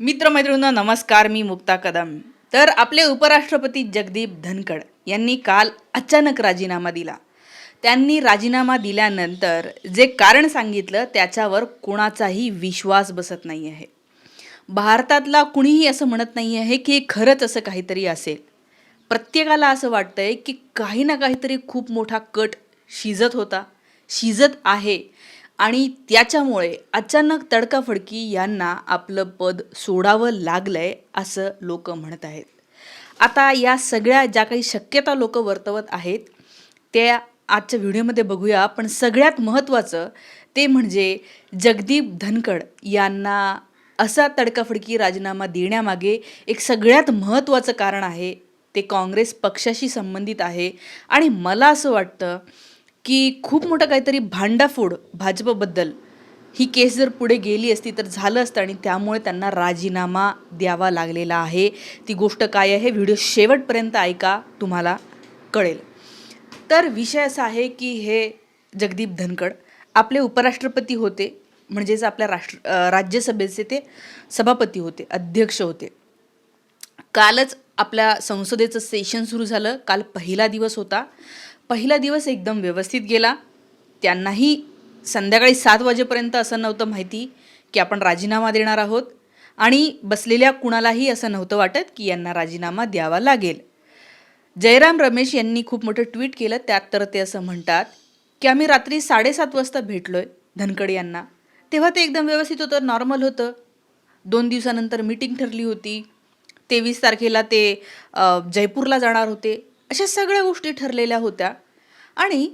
मित्रमैत्रिणींनो नमस्कार मी मुक्ता कदम. तर आपले उपराष्ट्रपती जगदीप धनखड यांनी काल अचानक राजीनामा दिला. त्यांनी राजीनामा दिल्यानंतर जे कारण सांगितलं त्याच्यावर कोणाचाही विश्वास बसत नाही आहे भारतातला कुणीही असं म्हणत नाही आहे की खरंच असं काहीतरी असेल. प्रत्येकाला असं वाटतंय की काही ना काहीतरी खूप मोठा कट शिजत होता शिजत आहे आणि त्याच्यामुळे अचानक तडकाफडकी यांना आपलं पद सोडावं लागलंय असं लोक म्हणत आहेत. आता या सगळ्या ज्या काही शक्यता लोक वर्तवत आहेत त्या आजच्या व्हिडिओमध्ये बघूया पण सगळ्यात महत्त्वाचं ते म्हणजे जगदीप धनखड यांना असा तडकाफडकी राजीनामा देण्यामागे एक सगळ्यात महत्त्वाचं कारण आहे ते काँग्रेस पक्षाशी संबंधित आहे. आणि मला असं वाटतं की खूप मोठं काहीतरी भांडाफोड भाजपबद्दल ही केस जर पुढे गेली असती तर झालं असतं आणि त्यामुळे त्यांना राजीनामा द्यावा लागलेला आहे. ती गोष्ट काय आहे? व्हिडिओ शेवटपर्यंत ऐका तुम्हाला कळेल. तर विषय असा आहे की हे जगदीप धनखड आपले उपराष्ट्रपती होते म्हणजेच आपल्या राष्ट्र राज्यसभेचे ते सभापती होते अध्यक्ष होते. कालच आपल्या संसदेचं सेशन सुरू झालं. काल पहिला दिवस होता. पहिला दिवस एकदम व्यवस्थित गेला. त्यांनाही संध्याकाळी सात वाजेपर्यंत असं नव्हतं माहिती की आपण राजीनामा देणार आहोत आणि बसलेल्या कुणालाही असं नव्हतं वाटत की यांना राजीनामा द्यावा लागेल. जयराम रमेश यांनी खूप मोठं ट्विट केलं त्यात तर ते असं म्हणतात की आम्ही रात्री साडेसात वाजता भेटलो आहे धनकड यांना. तेव्हा ते एकदम व्यवस्थित होतं नॉर्मल होतं. दोन दिवसानंतर मीटिंग ठरली होती. तेवीस तारखेला ते जयपूरला जाणार होते. अशा सगळ्या गोष्टी ठरलेल्या होत्या. आणि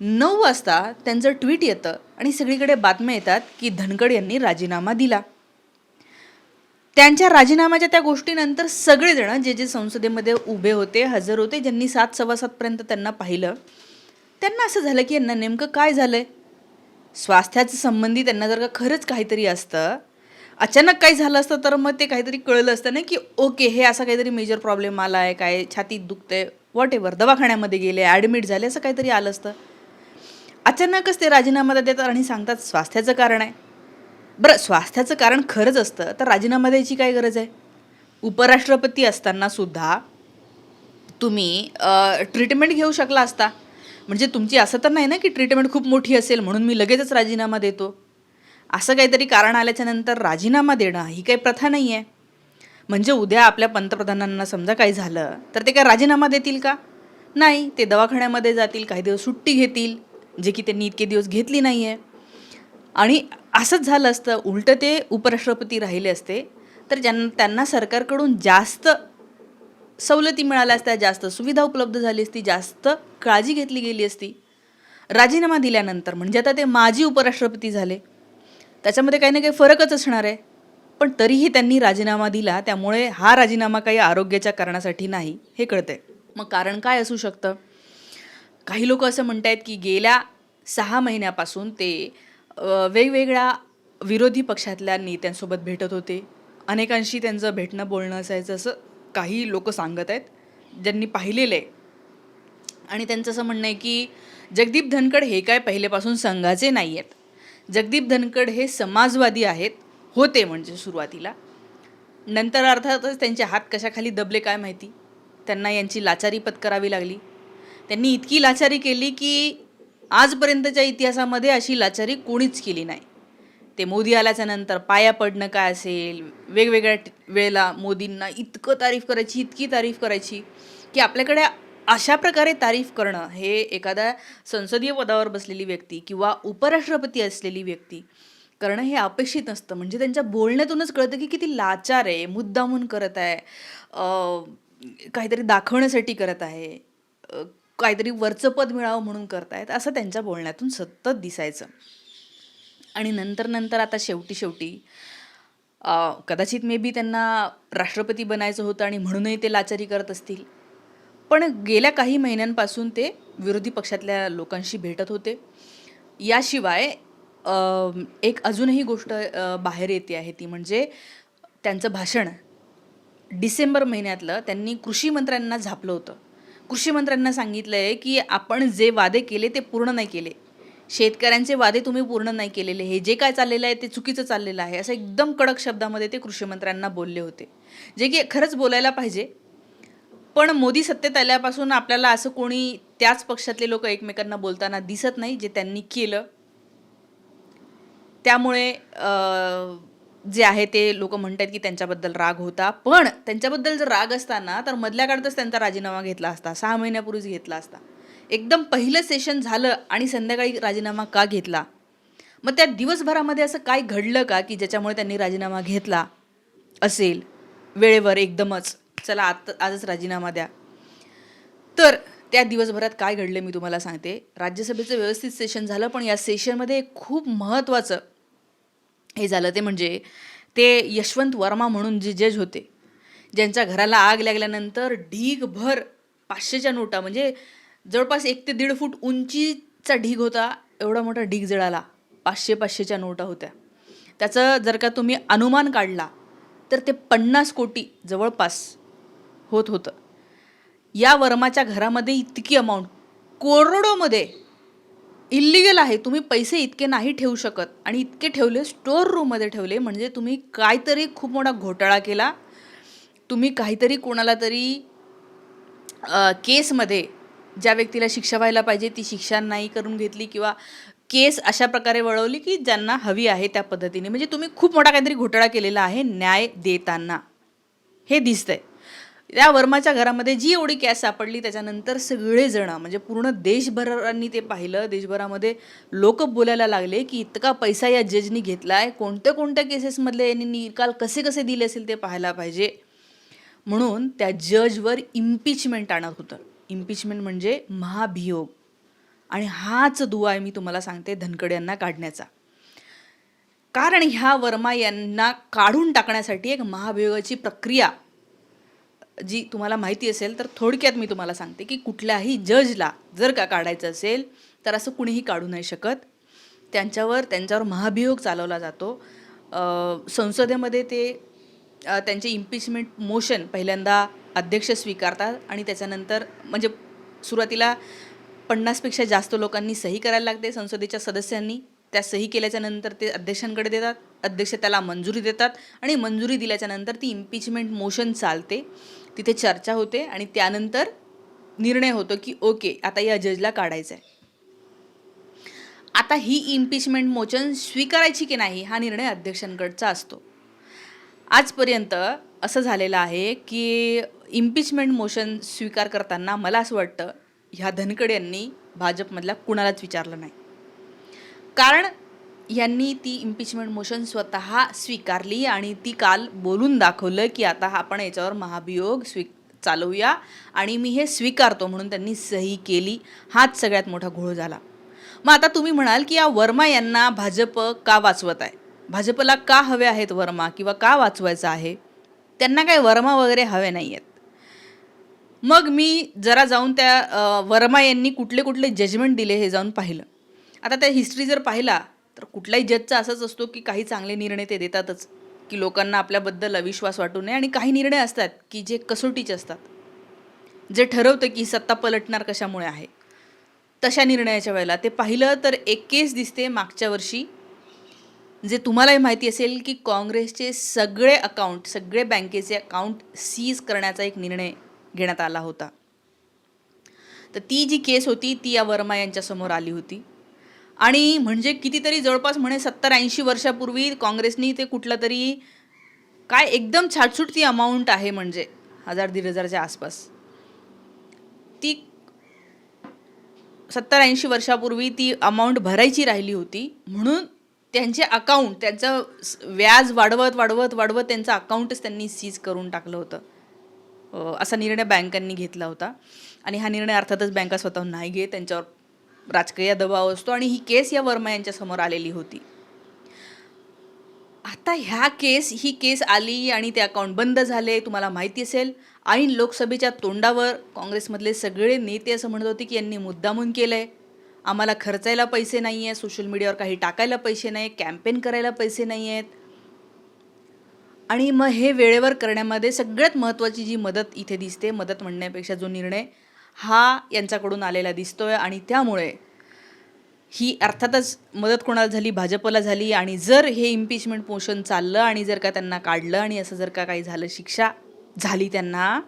नऊ वाजता त्यांचं ट्विट येतं आणि सगळीकडे बातम्या येतात की धनगड यांनी राजीनामा दिला. त्यांच्या राजीनाम्याच्या त्या गोष्टीनंतर सगळेजण जे जे संसदेमध्ये उभे होते हजर होते ज्यांनी सात सव्वा सातपर्यंत त्यांना पाहिलं त्यांना असं झालं की यांना नेमकं काय झालं आहे स्वास्थ्याचं संबंधी त्यांना जर का खरंच काहीतरी असतं अचानक काही झालं असतं तर मग ते काहीतरी कळलं असतं ना की ओके हे असा काहीतरी मेजर प्रॉब्लेम आला आहे काय छातीत दुखतंय वॉट एव्हर दवाखान्यामध्ये गेले ॲडमिट झाले असं काहीतरी आलं असतं. अचानकच ते राजीनामा देतात आणि सांगतात स्वास्थ्याचं कारण आहे. बरं स्वास्थ्याचं कारण खरंच असतं तर राजीनामा द्यायची काय गरज आहे? उपराष्ट्रपती असताना सुद्धा तुम्ही ट्रीटमेंट घेऊ शकला असता. म्हणजे तुमची असं तर नाही ना की ट्रीटमेंट खूप मोठी असेल म्हणून मी लगेचच राजीनामा देतो. असं काहीतरी कारण आल्याच्यानंतर राजीनामा देणं ही काही प्रथा नाही आहे म्हणजे उद्या आपल्या पंतप्रधानांना समजा काही झालं तर ते काय राजीनामा देतील का? नाही ते दवाखान्यामध्ये जातील काही दिवस सुट्टी घेतील जे की त्यांनी इतके दिवस घेतली नाही आहे आणि असंच झालं असतं उलटं ते उपराष्ट्रपती राहिले असते तर ज्यांना त्यांना सरकारकडून जास्त सवलती मिळाल्या असत्या जास्त सुविधा उपलब्ध झाली असती जास्त काळजी घेतली गेली असती. राजीनामा दिल्यानंतर म्हणजे आता ते माजी उपराष्ट्रपती झाले. त्याच्यामध्ये काही ना काही फरकच असणार आहे. पण तरीही त्यांनी राजीनामा दिला त्यामुळे हा राजीनामा काही आरोग्याच्या कारणासाठी नाही हे कळतंय. मग कारण काय असू शकतं? काही लोक असं म्हणत आहेत की गेल्या सहा महिन्यापासून ते वेगवेगळ्या विरोधी पक्षातल्या नेत्यांसोबत भेटत होते. अनेकांशी त्यांचं भेटणं बोलणं असायचं असं काही लोक सांगत आहेत ज्यांनी पाहिलेलं आहे. आणि त्यांचं असं म्हणणं आहे की जगदीप धनखड हे काय पहिलेपासून संघाचे नाही आहेत जगदीप धनखड हे समाजवादी आहेत. होते म्हणजे सुरुवातीला. नंतर अर्थातच त्यांचे हात कशाखाली दबले काय माहिती? त्यांना यांची लाचारी पत्करावी लागली. त्यांनी इतकी लाचारी केली की आजपर्यंतच्या इतिहासामध्ये अशी लाचारी कोणीच केली नाही. ते मोदी आल्याच्यानंतर पाया पडणं काय असेल? वेगवेगळ्या वेळेला मोदींना इतकं तारीफ करायची इतकी तारीफ करायची की आपल्याकडे अशा प्रकारे तारीफ करणं हे एखाद्या संसदीय पदावर बसलेली व्यक्ती किंवा उपराष्ट्रपती असलेली व्यक्ती करणं हे अपेक्षित नसतं. म्हणजे त्यांच्या बोलण्यातूनच कळतं की किती लाचार आहे मुद्दामून करत आहे काहीतरी दाखवण्यासाठी करत आहे काहीतरी वरचं पद मिळावं म्हणून करतायत असं त्यांच्या बोलण्यातून सतत दिसायचं. आणि नंतर नंतर आता शेवटी शेवटी कदाचित मे बी त्यांना राष्ट्रपती बनायचं होतं आणि म्हणूनही ते लाचारी करत असतील. पण गेल्या काही महिन्यांपासून ते विरोधी पक्षातल्या लोकांशी भेटत होते. याशिवाय एक अजूनही गोष्ट बाहेर येते आहे ती म्हणजे त्यांचं भाषण. डिसेंबर महिन्यातलं त्यांनी कृषी मंत्र्यांना झापलं होतं. कृषी मंत्र्यांना सांगितलं आहे की आपण जे वादे केले ते पूर्ण नाही केले. शेतकऱ्यांचे वादे तुम्ही पूर्ण नाही केलेले. हे जे काय चाललेलं आहे ते चुकीचं चाललेलं आहे. असं एकदम कडक शब्दामध्ये ते कृषी मंत्र्यांना बोलले होते. जे की खरंच बोलायला पाहिजे. पण मोदी सत्तेत आल्यापासून आपल्याला असं कोणी त्याच पक्षातले लोक एकमेकांना बोलताना दिसत नाही जे त्यांनी केलं. त्यामुळे जे आहे ते लोक म्हणतात की त्यांच्याबद्दल राग होता. पण त्यांच्याबद्दल जर राग असताना तर मधल्या काळातच त्यांचा राजीनामा घेतला असता. सहा महिन्यापूर्वीच घेतला असता. एकदम पहिलं सेशन झालं आणि संध्याकाळी राजीनामा का घेतला? मग त्या दिवसभरामध्ये असं काय घडलं का की ज्याच्यामुळे त्यांनी राजीनामा घेतला असेल? वेळेवर एकदमच. चला आत आजच राजीनामा द्या. तर त्या दिवसभरात काय घडलं मी तुम्हाला सांगते. राज्यसभेचं व्यवस्थित सेशन झालं पण या सेशनमध्ये खूप महत्त्वाचं हे झालं ते म्हणजे ते यशवंत वर्मा म्हणून जे जज होते ज्यांच्या घराला आग लागल्यानंतर ढीगभर पाचशेच्या नोटा म्हणजे जवळपास एक ते दीड फूट उंचीचा ढीग होता एवढा मोठा ढीग जळाला पाचशे पाचशेच्या नोटा होत्या. त्याचं जर का तुम्ही अनुमान काढला तर ते पन्नास कोटी जवळपास होत होतं. या वर्माच्या घरामध्ये इतकी अमाऊंट करोडोमध्ये इल्लिगल आहे तुम्ही पैसे इतके नाही ठेवू शकत. आणि इतके ठेवले स्टोअर रूममध्ये ठेवले म्हणजे तुम्ही काहीतरी खूप मोठा घोटाळा केला. तुम्ही काहीतरी कोणाला तरी केसमध्ये ज्या व्यक्तीला शिक्षा व्हायला पाहिजे ती शिक्षा नाही करून घेतली किंवा केस अशा प्रकारे वळवली की ज्यांना हवी आहे त्या पद्धतीने. म्हणजे तुम्ही खूप मोठा काहीतरी घोटाळा केलेला आहे न्याय देताना. हे दिसतंय. त्या वर्माच्या घरामध्ये जी एवढी कॅस सापडली त्याच्यानंतर सगळेजण म्हणजे पूर्ण देशभरांनी ते पाहिलं. देशभरामध्ये लोक बोलायला लागले की इतका पैसा या जजनी घेतला आहे कोणत्या कोणत्या केसेसमधले यांनी निकाल कसे कसे दिले असेल ते पाहायला पाहिजे. म्हणून त्या जजवर इम्पिचमेंट आणत होतं. इम्पिचमेंट म्हणजे महाभियोग. आणि हाच दुवा आहे मी तुम्हाला सांगते धनकड यांना काढण्याचा. कारण ह्या वर्मा यांना काढून टाकण्यासाठी एक महाभियोगाची प्रक्रिया जी तुम्हाला माहिती असेल तर थोडक्यात मी तुम्हाला सांगते की कुठल्याही जजला जर का काढायचं असेल तर असं कुणीही काढू नाही शकत. त्यांच्यावर त्यांच्यावर महाभियोग चालवला जातो. संसदेमध्ये ते त्यांचे इम्पिचमेंट मोशन पहिल्यांदा अध्यक्ष स्वीकारतात आणि त्याच्यानंतर म्हणजे सुरुवातीला पन्नासपेक्षा जास्त लोकांनी सही करायला लागते संसदेच्या सदस्यांनी. त्या सही केल्याच्यानंतर ते अध्यक्षांकडे देतात. अध्यक्ष त्याला मंजुरी देतात आणि मंजुरी दिल्याच्यानंतर ती इम्पिचमेंट मोशन चालते. तिथे चर्चा होते आणि त्यानंतर निर्णय होतो की ओके आता या जजला काढायचं आहे आता ही इम्पिचमेंट मोशन स्वीकारायची की नाही हा निर्णय अध्यक्षांकडचा असतो. आजपर्यंत असं झालेलं आहे की इम्पिचमेंट मोशन स्वीकार करताना मला असं वाटतं ह्या धनकड यांनी भाजपमधल्या कुणालाच विचारलं नाही. कारण यांनी ती इम्पिचमेंट मोशन स्वतः स्वीकारली आणि ती काल बोलून दाखवलं की आता आपण याच्यावर महाभियोग स्वी चालवूया आणि मी हे स्वीकारतो म्हणून त्यांनी सही केली. हाच सगळ्यात मोठा घोळ झाला. मग आता तुम्ही म्हणाल की या वर्मा यांना भाजप का वाचवत आहे? भाजपला का हवे आहेत वर्मा किंवा का वाचवायचं आहे? त्यांना काय वर्मा वगैरे हवे नाही आहेत मग मी जरा जाऊन त्या वर्मा यांनी कुठले कुठले जजमेंट दिले हे जाऊन पाहिलं. आता त्या हिस्ट्री जर पाहिला तर कुठलाही जजचा असाच असतो की काही चांगले निर्णय ते देतातच की लोकांना आपल्याबद्दल अविश्वास वाटू नये आणि काही निर्णय असतात की जे कसोटीचे असतात. जे ठरवतं की सत्ता पलटणार कशामुळे आहे. तशा निर्णयाच्या वेळेला ते पाहिलं तर एक केस दिसते मागच्या वर्षी जे तुम्हालाही माहिती असेल की काँग्रेसचे सगळे अकाउंट सगळे बँकेचे अकाउंट सीज करण्याचा एक निर्णय घेण्यात आला होता. तर ती जी केस होती ती या वर्मा यांच्यासमोर आली होती. आणि म्हणजे कितीतरी जवळपास म्हणे सत्तर ऐंशी वर्षापूर्वी काँग्रेसनी ते कुठलं तरी काय एकदम छाटछूट ती अमाऊंट आहे म्हणजे हजार दीड हजारच्या आसपास. ती सत्तर ऐंशी वर्षापूर्वी ती अमाऊंट भरायची राहिली होती. म्हणून त्यांचे अकाउंट त्यांचं व्याज वाढवत वाढवत वाढवत त्यांचं अकाउंटच त्यांनी सीज करून टाकलं होतं. असा निर्णय बँकांनी घेतला होता. आणि हा निर्णय अर्थातच बँका स्वतः नाही घेत. त्यांच्यावर राजकीय दबाव असतो आणि ही केस या वर्मा यांच्यासमोर आलेली होती. आता ह्या केस ही केस आली आणि ते अकाउंट बंद झाले तुम्हाला माहिती असेल. ऐन लोकसभेच्या तोंडावर काँग्रेसमधले सगळे नेते असं म्हणत होते की यांनी मुद्दामून केलं आहे आम्हाला खर्चायला पैसे नाही आहे सोशल मीडियावर काही टाकायला पैसे नाही कॅम्पेन करायला पैसे नाही आहेत आणि मग हे वेळेवर करण्यामध्ये सगळ्यात महत्त्वाची जी मदत इथे दिसते मदत म्हणण्यापेक्षा जो निर्णय हा यांच्याकडून आलेला दिसतो आहे आणि त्यामुळे ही अर्थातच मदत कोणाला झाली? भाजपला झाली आणि जर हे इम्पिचमेंट मोशन चाललं आणि जर का त्यांना काढलं आणि असं जर का काही झालं शिक्षा झाली त्यांना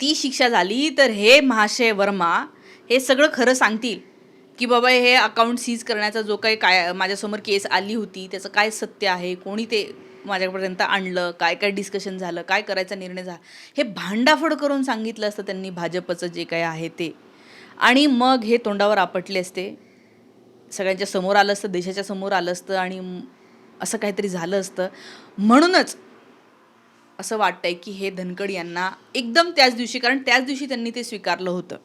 ती शिक्षा झाली तर हे महाशय वर्मा हे सगळं खरं सांगतील की बाबा हे अकाउंट सीज करण्याचा जो काही काय माझ्यासमोर केस आली होती त्याचं काय सत्य आहे? कोणी ते माझ्यापर्यंत आणलं काय काय डिस्कशन झालं काय करायचा निर्णय झाला हे भांडाफोड करून सांगितलं असतं त्यांनी भाजपचं जे काय आहे ते. आणि मग हे तोंडावर आपटले असते. सगळ्यांच्या समोर आलं असतं देशाच्या समोर आलं असतं आणि असं काहीतरी झालं असतं. म्हणूनच असं वाटतंय की हे धनकड यांना एकदम त्याच दिवशी कारण त्याच दिवशी त्यांनी ते स्वीकारलं होतं.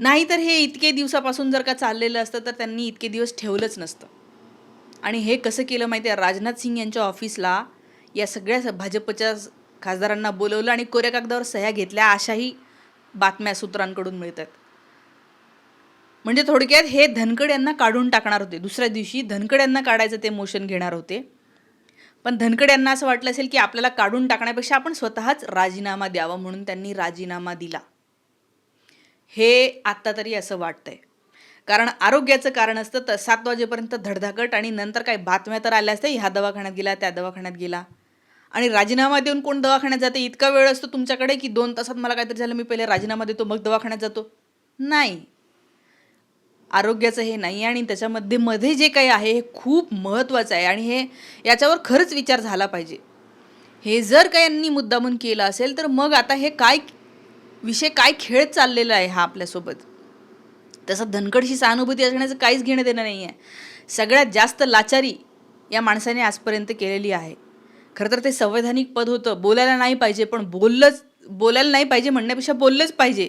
नाहीतर हे इतके दिवसापासून जर का चाललेलं असतं तर त्यांनी इतके दिवस ठेवलंच नसतं. आणि हे कसं केलं माहिती आहे? राजनाथ सिंग यांच्या ऑफिसला या सगळ्या भाजपच्या खासदारांना बोलवलं आणि कोऱ्या कागदावर सह्या घेतल्या अशाही बातम्या सूत्रांकडून मिळतात. म्हणजे थोडक्यात हे धनकड यांना काढून टाकणार होते. दुसऱ्या दिवशी धनकड यांना काढायचं ते मोशन घेणार होते. पण धनकड यांना असं वाटलं असेल की आपल्याला काढून टाकण्यापेक्षा आपण स्वतःच राजीनामा द्यावा म्हणून त्यांनी राजीनामा दिला. हे आत्ता तरी असं वाटतंय. कारण आरोग्याचं कारण असतं तर सात वाजेपर्यंत धडधाकट आणि नंतर काय बातम्या तर आल्या असत्या ह्या दवाखान्यात गेला त्या दवाखान्यात गेला. आणि राजीनामा देऊन कोण दवाखान्यात जाते? इतका वेळ असतो तुमच्याकडे की दोन तासात मला काहीतरी झालं मी पहिले राजीनामा देतो मग दवाखान्यात जातो? नाही. आरोग्याचं हे नाही आणि त्याच्यामध्ये मध्ये जे काही आहे हे खूप महत्त्वाचं आहे आणि हे याच्यावर खरंच विचार झाला पाहिजे. हे जर का यांनी मुद्दामून केलं असेल तर मग आता हे काय विषय काय खेळ चाललेला आहे हा आपल्यासोबत? तसं धनकडशी सहानुभूती असण्याचं काहीच घेणं देणं नाही आहे सगळ्यात जास्त लाचारी या माणसाने आजपर्यंत केलेली आहे. खरं तर ते संवैधानिक पद होतं. बोलायला नाही पाहिजे पण बोललंच बोलायला नाही पाहिजे म्हणण्यापेक्षा बोललंच पाहिजे.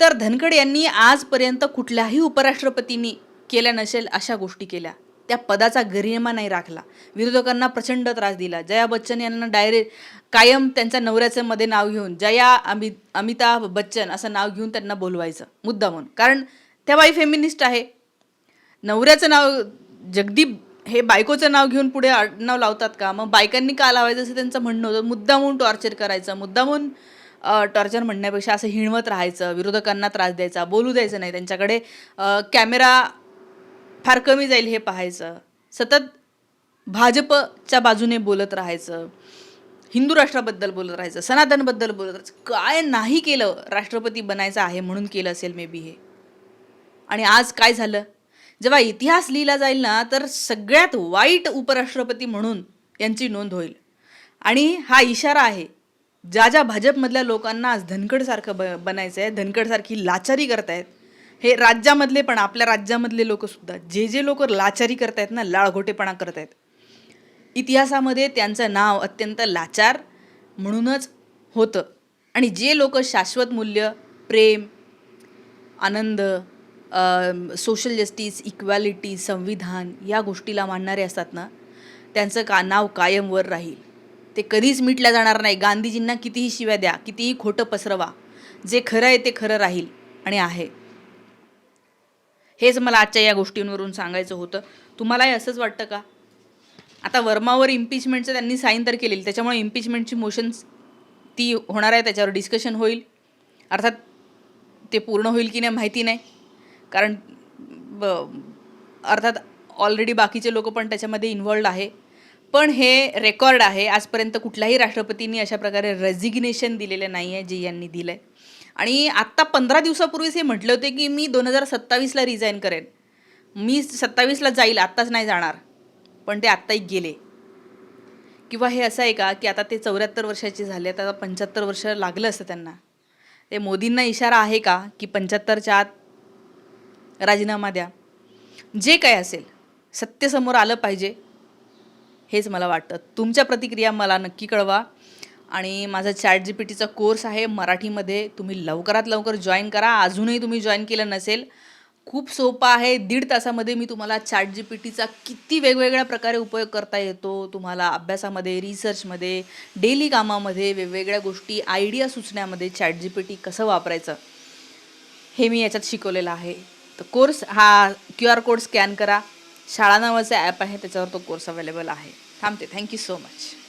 तर धनखड यांनी आजपर्यंत कुठल्याही उपराष्ट्रपतींनी केल्या नसेल अशा गोष्टी केल्या. त्या पदाचा गरिमा नाही राखला. विरोधकांना प्रचंड त्रास दिला. जया बच्चन यांना डायरेक्ट कायम त्यांच्या नवऱ्याचं मध्ये नाव घेऊन जया अमित अमिताभ बच्चन असं नाव घेऊन त्यांना बोलवायचं. मुद्दा म्हणून. कारण त्या बाई फेमिनिस्ट आहे. नवऱ्याचं नाव जगदीप हे बायकोचं नाव घेऊन पुढे नाव लावतात का? मग बायकांनी का लावायचं असं त्यांचं म्हणणं होतं. मुद्दामून टॉर्चर करायचं. मुद्दामून टॉर्चर म्हणण्यापेक्षा असं हिणवत राहायचं. विरोधकांना त्रास द्यायचा. बोलू द्यायचं नाही. त्यांच्याकडे कॅमेरा फार कमी जाईल हे पाहायचं. सतत भाजपच्या बाजूने बोलत राहायचं. हिंदू राष्ट्राबद्दल बोलत राहायचं. सनातनबद्दल बोलत राहायचं. काय नाही केलं राष्ट्रपती बनायचं आहे म्हणून केलं असेल मे बी हे. आणि आज काय झालं? जेव्हा इतिहास लिहिला जाईल ना तर सगळ्यात वाईट उपराष्ट्रपती म्हणून यांची नोंद होईल. आणि हा इशारा आहे ज्या ज्या भाजपमधल्या लोकांना आज धनकडसारखं ब बनायचं आहे धनकडसारखी लाचारी करतायत हे राज्यामधले पण आपल्या राज्यामधले लोकसुद्धा जे जे लोक लाचारी करतायत ना लाळघोटेपणा करतायत इतिहासामध्ये त्यांचं नाव अत्यंत लाचार म्हणूनच होतं. आणि जे लोक शाश्वत मूल्य प्रेम आनंद सोशल जस्टिस इक्वॅलिटी संविधान या गोष्टीला मानणारे असतात ना त्यांचं का नाव कायम वर राहील. ते कधीच मिटल्या जाणार नाही. गांधीजींना कितीही शिव्या द्या कितीही खोटं पसरवा. जे खरं आहे ते खरं राहील आणि आहे. हेच मला आजच्या या गोष्टींवरून सांगायचं होतं. तुम्हालाही असंच वाटतं का? आता वर्मावर इम्पिचमेंटचं त्यांनी साईन तर केलेली त्याच्यामुळे इम्पिचमेंटची मोशन्स ती होणार आहे त्याच्यावर डिस्कशन होईल. अर्थात ते पूर्ण होईल की नाही माहिती नाही. कारण ब अर्थात ऑलरेडी बाकीचे लोक पण त्याच्यामध्ये इन्वॉल्ड आहे. पण हे रेकॉर्ड आहे आजपर्यंत कुठल्याही राष्ट्रपतींनी अशा प्रकारे रेझिग्नेशन दिलेलं नाही आहे जे यांनी दिलं आहे आणि आत्ता पंधरा दिवसापूर्वीच हे म्हटले होते की मी दोन हजार सत्तावीसला रिझाईन करेन. मी सत्तावीसला जाईल आत्ताच नाही जाणार. पण ते आत्ताही गेले. किंवा हे असं आहे का की आता ते चौऱ्याहत्तर वर्षाचे झाले आता पंच्याहत्तर वर्ष लागलं असतं त्यांना. ते मोदींना इशारा आहे का की पंच्याहत्तरच्या आत राजीनामा द्या? जे काय असेल सत्य समोर आलं पाहिजे हेच मला वाटतं. तुमच्या प्रतिक्रिया मला नक्की कळवा. आणि माझा चॅट जी पी टीचा कोर्स आहे. मराठीमध्ये तुम्ही लवकरात लवकर जॉईन करा. अजूनही तुम्ही जॉईन केलं नसेल खूप सोपं आहे. दीड तासामध्ये मी तुम्हाला चॅट जी पी टीचा किती वेगवेगळ्या प्रकारे उपयोग करता येतो तुम्हाला अभ्यासामध्ये रिसर्चमध्ये डेली कामामध्ये वेगवेगळ्या गोष्टी आयडिया सुचण्यामध्ये चॅट जी पी टी कसं वापरायचं हे मी याच्यात शिकवलेलं आहे. तर कोर्स हा क्यू आर कोड स्कॅन करा. शाळा नावाचं ॲप आहे त्याच्यावर तो कोर्स अवेलेबल आहे. थांबते. Thank you so much.